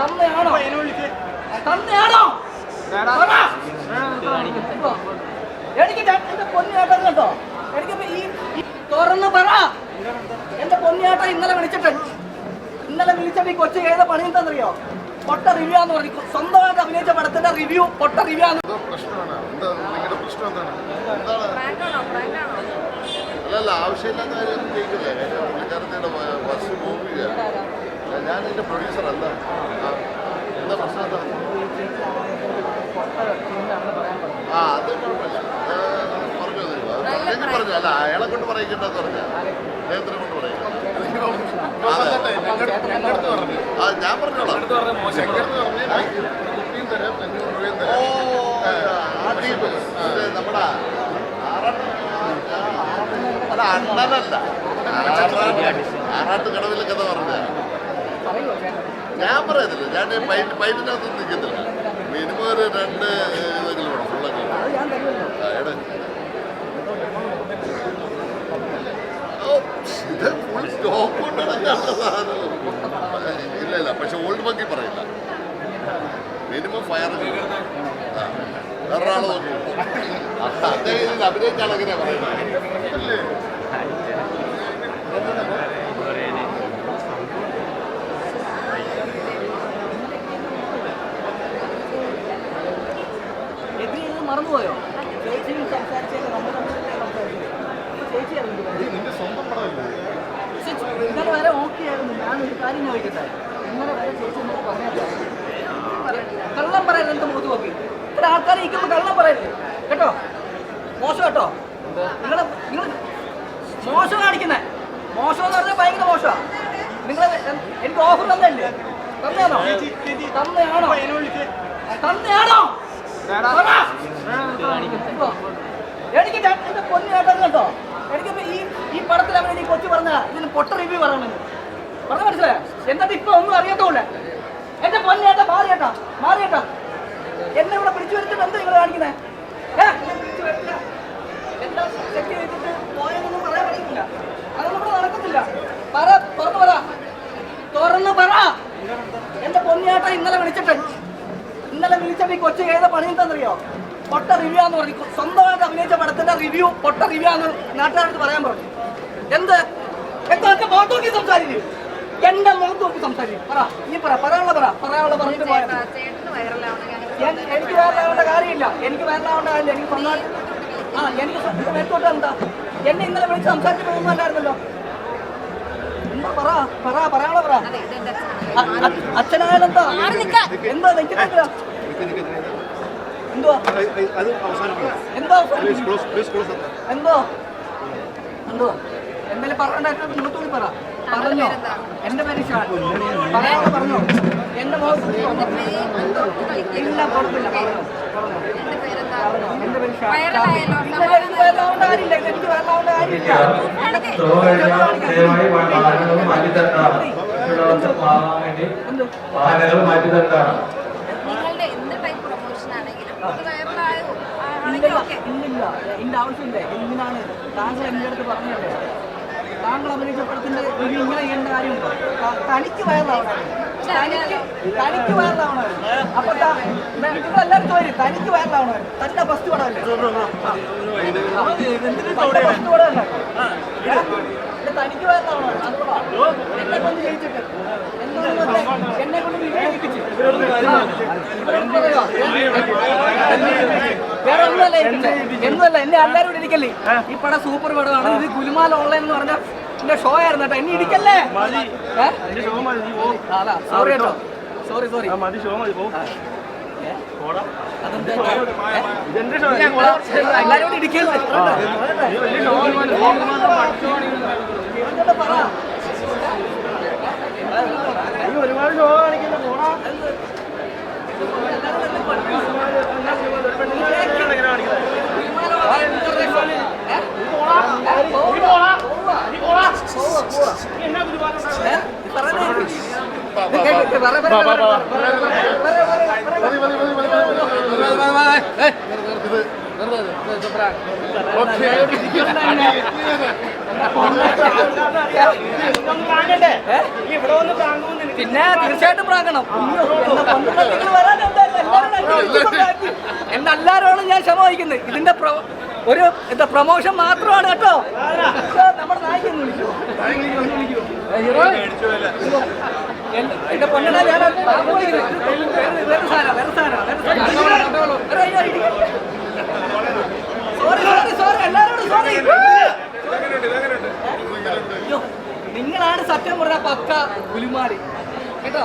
തന്നെയാണോ? തന്നെയാണോ. എനിക്ക് എന്റെ പൊന്നിയാട്ടം കേട്ടോ എനിക്കിപ്പോ ഈ തുറന്ന് പറ. എന്റെ പൊന്നിയാട്ടം ഇന്നലെ വിളിച്ചിട്ട് ഇന്നലെ വിളിച്ചിട്ട് ഈ കൊച്ചു ചെയ്ത പണി എന്താണെന്നറിയോ? പൊട്ട റിവ്യൂ ആന്ന് പറഞ്ഞു. സ്വന്തമായിട്ട് അഭിനയിച്ച പടത്തിന്റെ റിവ്യൂ പൊട്ട റിവ്യൂ ആണ് അല്ലല്ല ആവശ്യമില്ലാത്ത കാര്യം ബസ് പോവുക ഞാൻ ഇതിന്റെ പ്രൊഡ്യൂസർ അല്ല എന്താ പ്രശ്നം എന്താ ആ അത് കുഴപ്പമില്ല പറഞ്ഞു തരുമോ പറഞ്ഞു അല്ല അയാളെ കൊണ്ട് പറയിക്കണ്ടെന്ന് പറഞ്ഞ അദ്ദേഹത്തിനെ കൊണ്ട് പറയിക്കണ്ട ആ ഞാൻ പറഞ്ഞോളാം എനിക്ക് നമ്മുടെ അല്ല അണ്ണനല്ല ആറാട്ട് കടവിലെ കഥ പറഞ്ഞ ഞാൻ പറയത്തില്ല. ഞാൻ പൈൻ പൈനിനകത്ത് നിൽക്കത്തില്ല മിനിമം ഒരു രണ്ട് ഇതെങ്കിലും വേണം. ഫുള്ളൊക്കെ ആ, ഇത് ഫുൾ stock കൊണ്ടാണ് ഇല്ല ഇല്ല. പക്ഷെ ഓൾഡ് ബങ്കി പറയില്ല. മിനിമം ഫയർ വേറൊരാൾ നോക്കി. അദ്ദേഹം അഭിനയിച്ചാൽ പറയുന്നത്. പടമല്ലേ? ഇന്നലെ വരെ ഓക്കെ ആയിരുന്നു. ഞാനൊരു കാര്യം ചോദിക്കട്ടെ? ഇന്നലെ വരെ ചേച്ചി എന്നോട് പറഞ്ഞാൽ കള്ളം പറയരുത് എന്റെ മുഖത്ത് നോക്കി. ഇത്ര ആൾക്കാർ ഇരിക്കുമ്പോൾ കള്ളം പറയരുത്. കേട്ടോ? മോശം കേട്ടോ? നിങ്ങൾ നിങ്ങൾ മോശം കാണിക്കുന്നേ. മോശം എന്ന് പറഞ്ഞാൽ ഭയങ്കര മോശമാണ് നിങ്ങൾ എനിക്ക് ഓഫർ തന്നല്ലേ തന്നെയാണോ തന്നെയാണോ തന്നെയാണോ എനിക്ക് എന്റെ പൊന്നു കേട്ടോ കേട്ടോ എനിക്കിപ്പോ ഈ ഈ പടത്തിൽ അവൻ ഈ കൊച്ചു പറഞ്ഞ ഇതിന് പൊട്ട റിവ്യൂ പറയണമെന്ന് പറഞ്ഞ മനസ്സിലായ? എന്നിട്ട് ഇപ്പൊ ഒന്നും അറിയത്തുമില്ല. എന്റെ പൊന്നേട്ടാ മാറിയേട്ടാ മാറിയേട്ടാ എന്നെ ഇവിടെ പിടിച്ചു വരുത്തിട്ട് എന്താ ഇവിടെ കാണിക്കുന്നേ? ഏഹ് പിടിച്ചു വരുത്തില്ല. എന്താ ചെക്ക് ചെയ്തിട്ട് പോയെന്നൊന്നും പറയാൻ പറ്റില്ല ഇവിടെ നടക്കത്തില്ല പറ തുറന്നു പറ തുറന്നു പറ എന്റെ പൊന്നേട്ട ഇന്നലെ വിളിച്ചിട്ട് വിളിച്ചിട്ട് ഈ കൊച്ചു ചെയ്ത പണി എന്താണെന്നറിയോ? പൊട്ട റിവ്യൂ എന്ന് പറഞ്ഞു. സ്വന്തമായിട്ട് അഭിനയിച്ച പടത്തിന്റെ റിവ്യൂ പൊട്ട റിവ്യൂ എന്ന് നാട്ടുകാർക്ക് പറയാൻ പറഞ്ഞു. എന്ത്? എന്താ എന്റെ മുഖത്ത് നോക്കി സംസാരിക്കും. എന്റെ മുഖത്ത് നോക്കി സംസാരിക്കും. പറ നീ പറ പറയാനുള്ള പറ പറയാനുള്ള പറഞ്ഞിട്ട് പോയാ ചേട്ടാ ചേട്ടന് ഞാൻ- എനിക്ക് വയറിലാവേണ്ട കാര്യമില്ല. എനിക്ക് വയറിലാവേണ്ട കാര്യമില്ല. എനിക്ക് സ്വന്തമായിട്ട് ആ എനിക്ക് മേത്തോട്ട് എന്താ? എന്നെ ഇന്നലെ വിളിച്ച് സംസാരിച്ച് പോകുന്നല്ലായിരുന്നല്ലോ എന്താ പറ? പറ പറയാനുള്ള പറ. അച്ഛനായാലെന്താ? എന്താ നിൽക്കുന്നില്ല എന്തുവാ അത് അവസാനിപ്പിക്കാം. എന്തോ പ്ലീസ് ക്ലോസ് പ്ലീസ് ക്ലോസ് എന്തോ? എന്തോ? പറഞ്ഞിട്ട് പറ പറഞ്ഞോ? എന്റെ പറയാതെ പറഞ്ഞോ? എന്റെ മുഖത്ത് ഇല്ല കുഴപ്പമില്ല. പറഞ്ഞോ? എന്റെ കാര്യമില്ല. എനിക്ക് കാര്യമില്ല. വാഹനങ്ങൾ മാറ്റിത്തരണ്ടാണ് മറ്റുള്ളവർക്ക് വാങ്ങാൻ വേണ്ടി എന്ത് വാഹനങ്ങൾ മാറ്റിത്തരണ്ടാണ് നിങ്ങളുടെ എന്ത് ടൈപ്പ് പ്രൊമോഷൻ ആണെങ്കിലും അത് വൈറലായോ ആണെങ്കിൽ ഇല്ലില്ല ഓക്കെ ഇല്ലില്ല എന്റെ ആവശ്യമില്ല? എന്തിനാണ്? താങ്കൾ എന്റെ അടുത്ത് പറഞ്ഞല്ലേ താങ്കൾ അഭിനയിച്ച പടത്തിന്റെ ഒരു ഇങ്ങനെ ചെയ്യേണ്ട കാര്യമുണ്ടോ? തനിക്ക് വയറിലാവണം തനിക്ക് തനിക്ക് വയറിലാവണം അപ്പൊ നിങ്ങൾ വരും തനിക്ക് വയറിലാവണം തന്റെ ഫസ്റ്റ് പടമല്ലേ? ഫസ്റ്റ് പടമല്ലേ? ഇത് തനിക്ക് അതുകൊണ്ടാ എന്നെ കൊണ്ട് ജയിച്ചിട്ട്. എന്നെ കൊണ്ട് വിജയിപ്പിച്ച്. വേറെ ഒന്നുമല്ല ഒന്നുമല്ല എന്നെ എല്ലാരും ഇരിക്കല്ലേ? ഈ പടം സൂപ്പർ പടമാണ്. ഇത് ഗുലുമാൽ ഓൺലൈൻ എന്ന് പറഞ്ഞ എന്റെ ഷോ ആയിരുന്നു കേട്ടോ. എന്നെ ഇടിക്കല്ലേ? സോറി സോറി സോറി ഷോ ഏ? എല്ലാരും പിന്നെ തീർച്ചയായിട്ടും പ്രാങ്കണം എന്നെല്ലാരോടും ഞാൻ ക്ഷമ വഹിക്കുന്നത് ഇതിന്റെ ഒരു എന്താ പ്രൊമോഷൻ മാത്രമാണ് കേട്ടോ നമ്മുടെ നായിക്കൊന്നും വിളിക്കോ എന്റെ പൊന്നടാ ഞാൻ വേറെ സാധനം വേറെ സാധനം സോറി സോറി സോറി എല്ലാരോടും സോറി നിങ്ങളാണ് സത്യം പറഞ്ഞ പക്ക പുലിമാരി. കേട്ടോ?